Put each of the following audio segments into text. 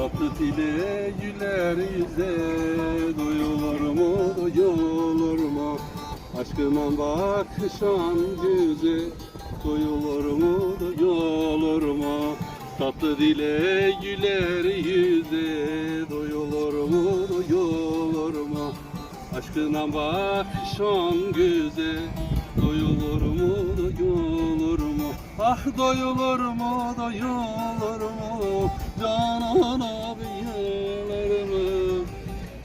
Tatlı dile güler yüze Duyulur mu duyulur mu? Aşkına bakışan güze Duyulur mu duyulur mu? Tatlı dile güler yüze Duyulur mu duyulur mu? Aşkına bakışan güze Doyulur mu doyulur mu? Ah doyulur mu doyulur mu Canana biyalar mı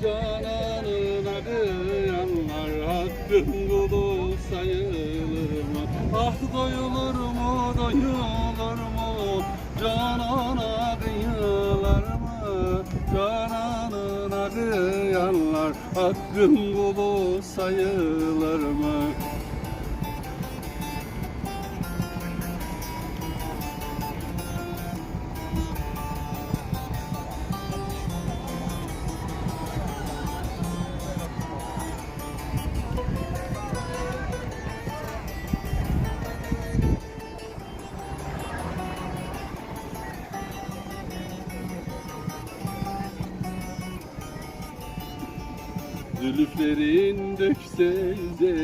Cananına kıyanlar Hakkın kulu sayılır mı Ah doyulur mu doyulur mu? Canana kıyılar mı Cananına kıyanlar Hakkın kulu sayılır mı Zülüflerin dökse yüze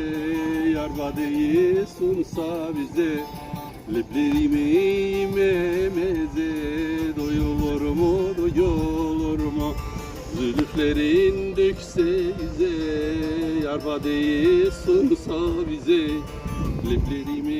Yar badeyi sunsa bize. Leplerimi memeze Doyulur mu doyulur mu? Zülüflerin dökse yüze Yar badeyi sunsa bize. Leplerimi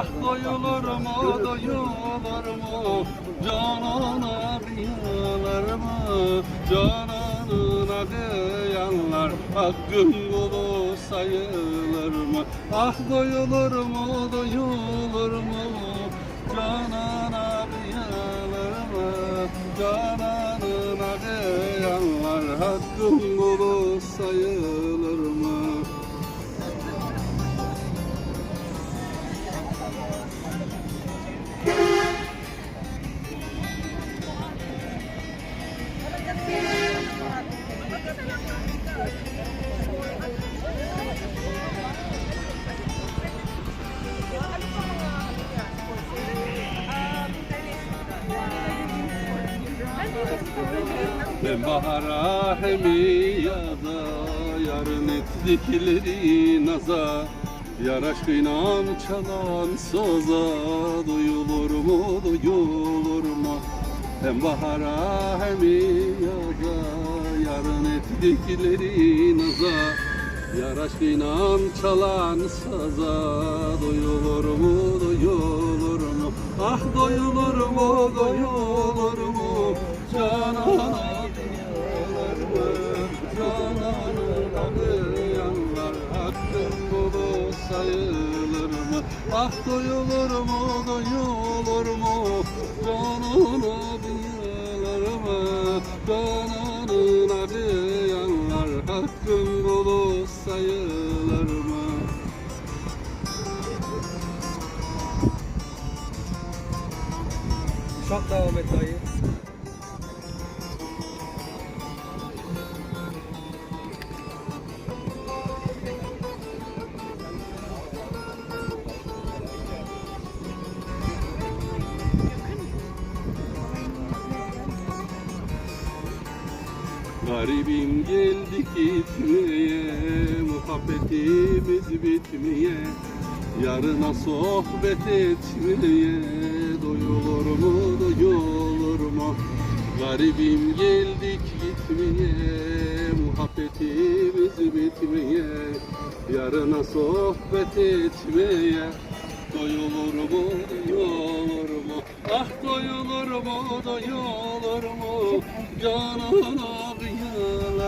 Ah doyulur mu doyulur mu Canana kıyalar mı? Cananına kıyanlar Hakkın kulu sayılır mı? Ah doyulur mu doyulur mu Canana kıyalar mı? Cananına kıyanlar Hakkın kulu sayılır Ben bahara hem yaza Yarın ettikleri naza. Yar aşkıyla çalan soza Duyulur mu duyulur mu? Hem bahara hem yaza Yarın ettikleri naza. Yar aşkıyla çalan saza Duyulur mu duyulur mu? Ah doyulur mu doyulur mu? Canana Ah doyulur mu doyulur mu? Canana diyorlar mı Cananın adı yanlar Hakkın bulu sayılır mı Çok devam et dayı. Garibim geldik gitmeye. Muhabbetimiz bitmeye. Yarına sohbet etmeye. Doyulur mu doyulur mu? Garibim geldik gitmeye. Muhabbetimiz bitmeye. Yarına sohbet etmeye. Doyulur mu doyulur mu? Ah doyulur mu doyulur mu? Canana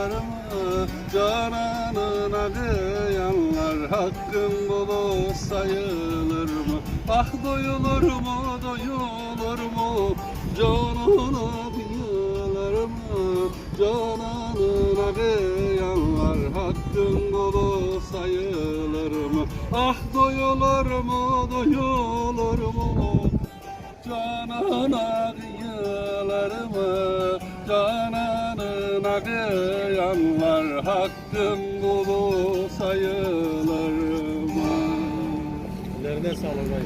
kıyalar mı Cananına kıyanlar Hakkın bulu sayılır mı? Ah doyulur mu doyulur mu? Canana kıyalar mı? Cananına kıyanlar Hakkın bulu sayılır mı? Ah doyulur mu doyulur mu? Canana kıyılar mı Cananına kıyanlar Hakkın kulu sayılır mı Nerede sağlık?